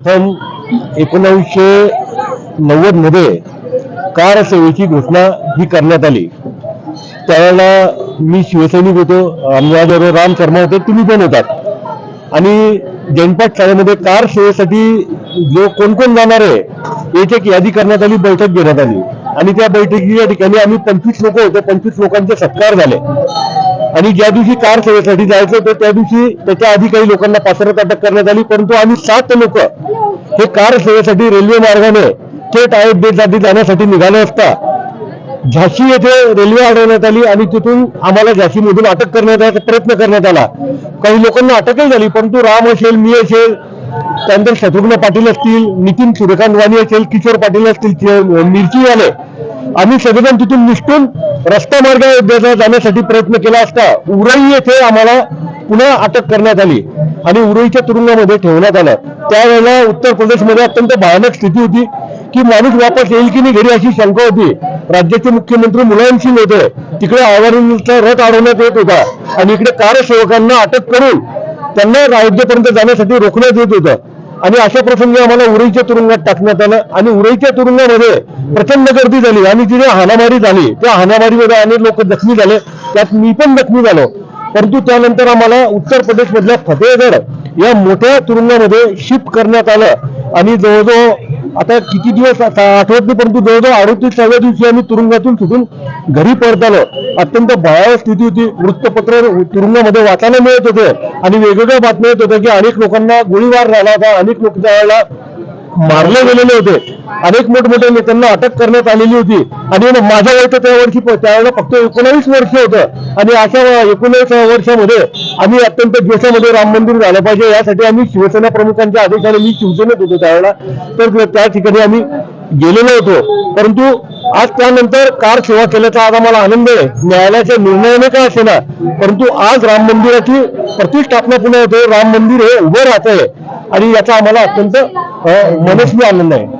प्रथम एकोणीसशे नव्वदमध्ये कार सेवेची घोषणा ही करण्यात आली. त्यावेळेला मी शिवसैनिक होतो माझ्याबरोबर राम शर्मा होते तुम्ही पण होतात. आणि जैनपाट शाळेमध्ये कार सेवेसाठी जो कोण कोण जाणार आहे एक एक यादी करण्यात आली बैठक घेण्यात आली. आणि त्या बैठकीच्या ठिकाणी आम्ही पंचवीस लोक होतो पंचवीस लोकांचे सत्कार झाले. आणि ज्या दिवशी कार सेवेसाठी जायचं तर त्या दिवशी त्याच्या आधी काही लोकांना पात्रता अटक करण्यात आली परंतु आम्ही सात लोक हे कार सेवेसाठी रेल्वे मार्गाने थेट अयोध्येसाठी जाण्यासाठी निघाले असता. झाशी येथे रेल्वे अडवण्यात आली आणि तिथून आम्हाला झाशीमधून अटक करण्याचा प्रयत्न करण्यात आला. काही लोकांना अटकही झाली परंतु राम असेल मी असेल त्यानंतर शत्रुघ्न पाटील असतील नितीन सूर्यकांत वाणी असेल किशोर पाटील असतील मिरची मिरचीवाले आम्ही सगळेजण तिथून निष्ठून रस्ता मार्ग जाण्यासाठी प्रयत्न केला असता उरई येथे आम्हाला पुन्हा अटक करण्यात आली आणि उरईच्या तुरुंगामध्ये ठेवण्यात आलं. त्यावेळेला उत्तर प्रदेशमध्ये अत्यंत भयानक स्थिती होती की माणूस वापस येईल की नाही घरी अशी शंका होती. राज्याचे मुख्यमंत्री मुलायम सिंग होते. तिकडे आवारीचा रथ अडवण्यात येत होता आणि इकडे कारसेवकांना अटक करून त्यांना अयोध्येपर्यंत जाण्यासाठी रोखण्यात येत होतं. आणि अशा प्रसंगी आम्हाला उरईच्या तुरुंगात टाकण्यात आलं. आणि उरईच्या तुरुंगामध्ये प्रचंड गर्दी झाली. आणि तिथे हाणामारी झाली त्या हाणामारीमध्ये अनेक लोक जखमी झाले. त्यात मी पण जखमी झालो. परंतु त्यानंतर आम्हाला उत्तर प्रदेशमधल्या फतेहगड या मोठ्या तुरुंगामध्ये शिफ्ट करण्यात आलं. आणि जवळजवळ आता किती दिवस आठवत नाही परंतु जवळजवळ अडतीसाव्या दिवशी आम्ही तुरुंगातून सुटून घरी परत आलो अत्यंत भयावह स्थिती होती. वृत्तपत्र तुरुंगामध्ये वाचायला मिळत होते आणि वेगवेगळ्या बातम्या येत होत्या की अनेक लोकांना गोळीबार झाला होता. अनेक लोक त्यावेळेला मारले गेलेले होते. अनेक मोठमोठ्या नेत्यांना अटक करण्यात आलेली होती. आणि माझ्या माझं वय तर त्या वर्षी त्यावेळेला फक्त एकोणावीस वर्ष होतं. आणि अशा एकोणावीस वर्षामध्ये आम्ही अत्यंत देशामध्ये राम मंदिर झालं पाहिजे. यासाठी आम्ही शिवसेना प्रमुखांच्या आदेशाने मी शिवसेनेत होतो त्यावेळेला तर त्या ठिकाणी आम्ही गेलेलो होतो. परंतु आज त्यानंतर कार सेवा केल्याचा आज आम्हाला आनंद आहे. न्यायालयाच्या निर्णयाने काय असेना. परंतु आज राम मंदिराची प्रतिष्ठापना पुन्हा होते. राम मंदिर हे उभं राहत आहे आणि याचा आम्हाला अत्यंत अ, मनस्वी आनंद आहे